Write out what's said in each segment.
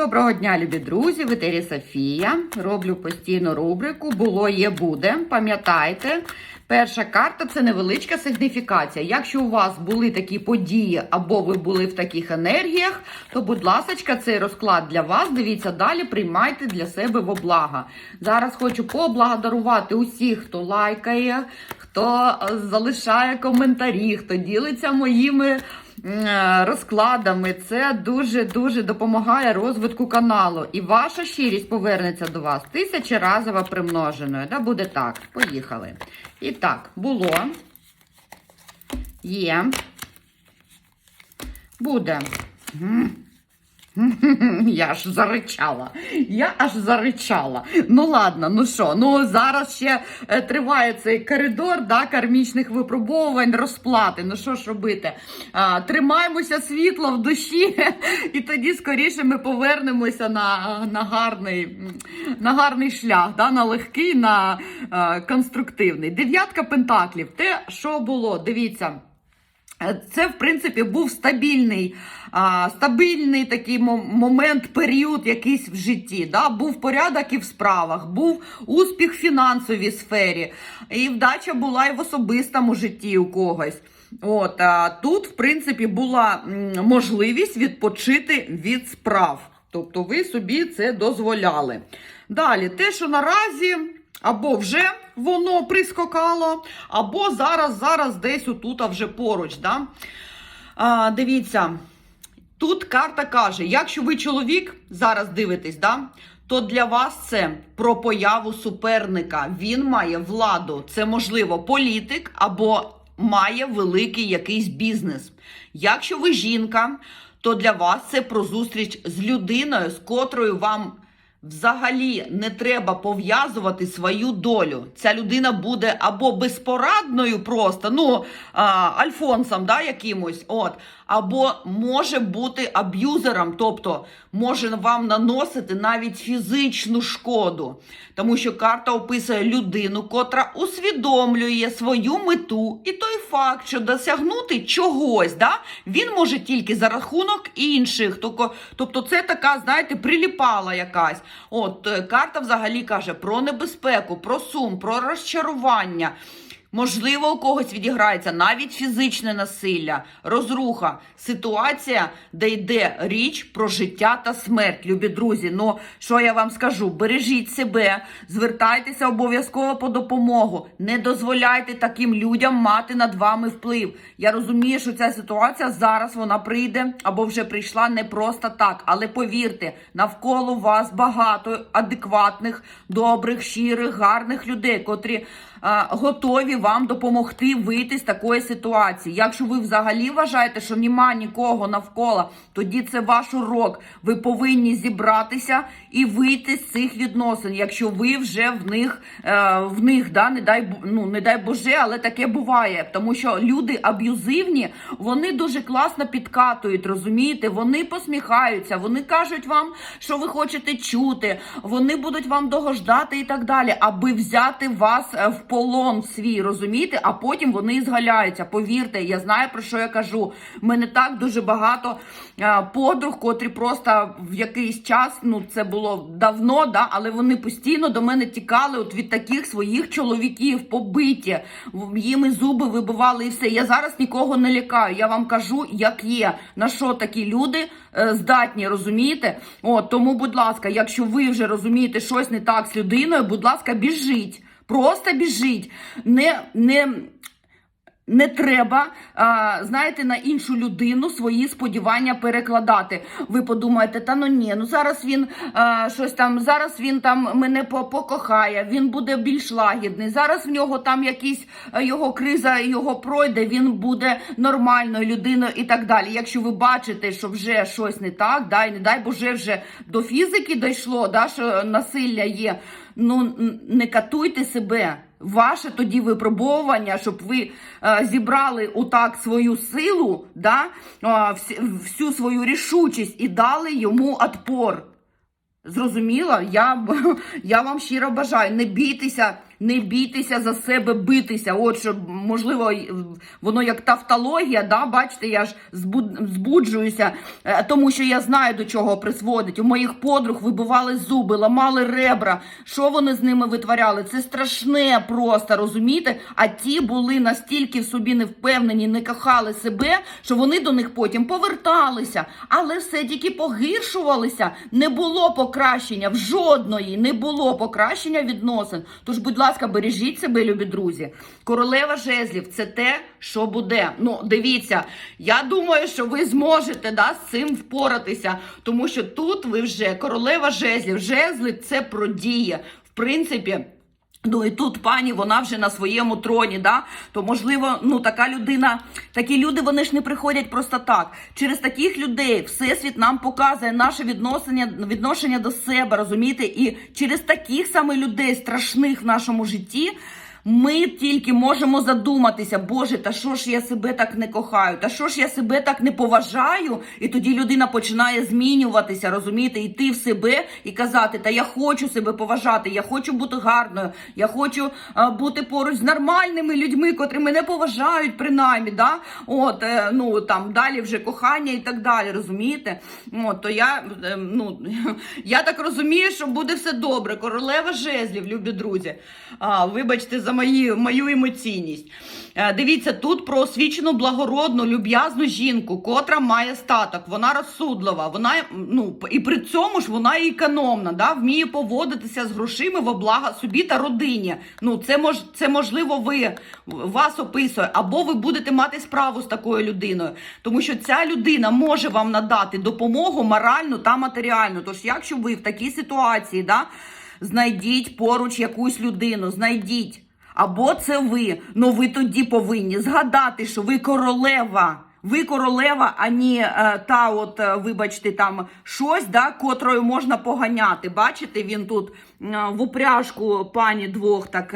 Доброго дня, любі друзі! В етері Софія. Роблю постійну рубрику Було є буде. Пам'ятайте, перша карта це невеличка сигніфікація. Якщо у вас були такі події або ви були в таких енергіях, то, будь ласка, цей розклад для вас. Дивіться далі, приймайте для себе во благо. Зараз хочу поблагодарувати усіх, хто лайкає, хто залишає коментарі, хто ділиться моїми. Е, розкладами. Це дуже-дуже допомагає розвитку каналу. І ваша щирість повернеться до вас тисячеразово примноженою. Да, буде так. Поїхали. І так, було. Є. Буде. Я аж заричала. Я аж заричала. Ну ладно, ну що, ну зараз ще е, триває цей коридор да, кармічних випробовувань, розплати. Ну що ж робити? А, тримаємося світло в душі, і тоді скоріше ми повернемося на, на, гарний, на гарний шлях, да, на легкий, на е, конструктивний. Дев'ятка пентаклів. Те, що було, дивіться. Це, в принципі, був стабільний, а, стабільний такий момент, період якийсь в житті. Да? Був порядок і в справах, був успіх в фінансовій сфері, і вдача була і в особистому житті у когось. От, а, тут, в принципі, була можливість відпочити від справ. Тобто ви собі це дозволяли. Далі, те, що наразі. Або вже воно прискокало, або зараз, зараз десь отут вже поруч. Да? А, дивіться, тут карта каже: якщо ви чоловік зараз дивитесь, да, то для вас це про появу суперника. Він має владу. Це можливо політик або має великий якийсь бізнес. Якщо ви жінка, то для вас це про зустріч з людиною, з котрою вам. Взагалі не треба пов'язувати свою долю. Ця людина буде або безпорадною, просто, ну, а, альфонсом, да, якимось, от, або може бути аб'юзером, тобто може вам наносити навіть фізичну шкоду. Тому що карта описує людину, котра усвідомлює свою мету і той факт, що досягнути чогось, да, він може тільки за рахунок інших. Тобто, це така, знаєте, приліпала якась. От е, карта взагалі каже про небезпеку, про сум, про розчарування. Можливо, у когось відіграється навіть фізичне насилля, розруха, ситуація, де йде річ про життя та смерть, любі друзі. Ну що я вам скажу? Бережіть себе, звертайтеся обов'язково по допомогу. Не дозволяйте таким людям мати над вами вплив. Я розумію, що ця ситуація зараз вона прийде або вже прийшла не просто так. Але повірте, навколо вас багато адекватних, добрих, щирих, гарних людей, котрі готові вам допомогти вийти з такої ситуації. Якщо ви взагалі вважаєте, що нема нікого навколо, тоді це ваш урок. Ви повинні зібратися і вийти з цих відносин, якщо ви вже в них е, в них да не дай ну не дай Боже, але таке буває. Тому що люди аб'юзивні, вони дуже класно підкатують, розумієте? Вони посміхаються, вони кажуть вам, що ви хочете чути, вони будуть вам догождати і так далі, аби взяти вас е, в полон свій, розумієте? А потім вони згаляються. Повірте, я знаю про що я кажу. У мене так дуже багато е, подруг, котрі просто в якийсь час, ну це було давно, да, але вони постійно до мене тікали от від таких своїх чоловіків, побиті, їм і зуби вибивали і все. Я зараз нікого не лякаю. Я вам кажу, як є, на що такі люди е, здатні, розумієте? От тому, будь ласка, якщо ви вже розумієте щось не так з людиною, будь ласка, біжіть. Просто біжіть. Не, не, не треба, знаєте, на іншу людину свої сподівання перекладати. Ви подумаєте, та ну ні, ну зараз він щось там, зараз він там мене по- покохає, він буде більш лагідний. Зараз в нього там якісь його криза його пройде, він буде нормальною людиною і так далі. Якщо ви бачите, що вже щось не так, да, і не дай Боже, вже до фізики дійшло, да, що насилля є. Ну не катуйте себе. Ваше тоді випробовування, щоб ви е, зібрали отак свою силу, да, е, всю свою рішучість і дали йому отпор. Зрозуміло? Я, я вам щиро бажаю, не бійтеся не бійтеся за себе битися. От що, можливо, воно як тавтологія, да? бачите, я ж збуджуюся, е, тому що я знаю, до чого призводить. У моїх подруг вибивали зуби, ламали ребра. Що вони з ними витворяли? Це страшне просто, розумієте? А ті були настільки в собі не впевнені, не кохали себе, що вони до них потім поверталися. Але все тільки погіршувалися. Не було покращення в жодної, не було покращення відносин. Тож, будь ласка, бережіть себе, любі друзі. Королева жезлів це те, що буде. Ну, дивіться, я думаю, що ви зможете да, з цим впоратися, тому що тут ви вже королева жезлів. Жезли це про дії. В принципі. Ну і тут пані, вона вже на своєму троні, да? то можливо, ну така людина, такі люди вони ж не приходять просто так. Через таких людей всесвіт нам показує наше відношення, відношення до себе, розумієте? І через таких саме людей страшних в нашому житті. Ми тільки можемо задуматися, Боже, та що ж я себе так не кохаю, та що ж я себе так не поважаю, і тоді людина починає змінюватися, розумієте, йти в себе і казати, та я хочу себе поважати, я хочу бути гарною, я хочу а, бути поруч з нормальними людьми, котрі мене поважають, принаймні, да? От, е, ну там далі вже кохання і так далі, розумієте? От, то я, е, ну, я так розумію, що буде все добре. Королева жезлів, любі друзі. А, вибачте за мої, мою емоційність. Е, Дивіться, тут про освічену благородну, люб'язну жінку, котра має статок, вона розсудлива, вона ну і при цьому ж вона економна, да, вміє поводитися з грошима во благо собі та родині. Ну це мож, це можливо ви вас описує, або ви будете мати справу з такою людиною, тому що ця людина може вам надати допомогу моральну та матеріальну. Тож, якщо ви в такій ситуації, да, знайдіть поруч якусь людину, знайдіть. Або це ви. Ну ви тоді повинні згадати, що ви королева. Ви королева, а не е, та, от, е, вибачте, там щось, да, котрою можна поганяти. Бачите, він тут е, в упряжку пані двох так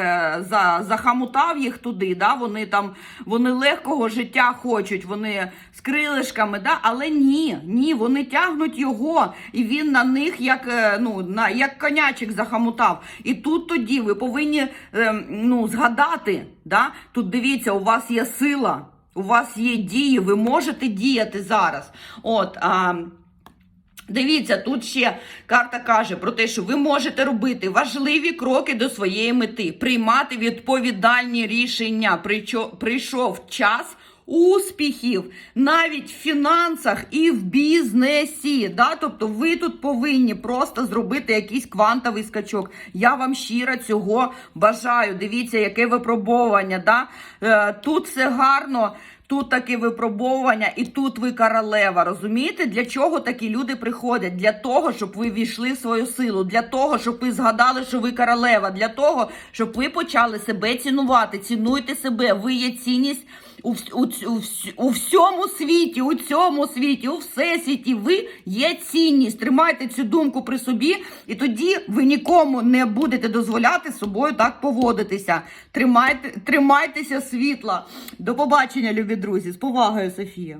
за, захамутав їх туди. Да, Вони там вони легкого життя хочуть, вони з крилишками, да, але ні, ні, вони тягнуть його, і він на них як, ну, на, як конячик захамутав. І тут тоді ви повинні е, ну, згадати, да, тут дивіться, у вас є сила. У вас є дії, ви можете діяти зараз. От, а, дивіться, тут ще карта каже про те, що ви можете робити важливі кроки до своєї мети, приймати відповідальні рішення. Прийшов час. Успіхів навіть в фінансах і в бізнесі. Да? Тобто ви тут повинні просто зробити якийсь квантовий скачок. Я вам щиро цього бажаю. Дивіться, яке випробовування. Да? Е, тут все гарно. Тут таке випробовування, і тут ви королева. Розумієте, для чого такі люди приходять? Для того, щоб ви війшли в свою силу, для того, щоб ви згадали, що ви королева, для того, щоб ви почали себе цінувати. Цінуйте себе. Ви є цінність у, у, у, у всьому світі, у цьому світі, у всесвіті. Ви є цінність. Тримайте цю думку при собі, і тоді ви нікому не будете дозволяти собою так поводитися. Тримайте, тримайтеся світла. До побачення, любі друзі. З повагою, Софія.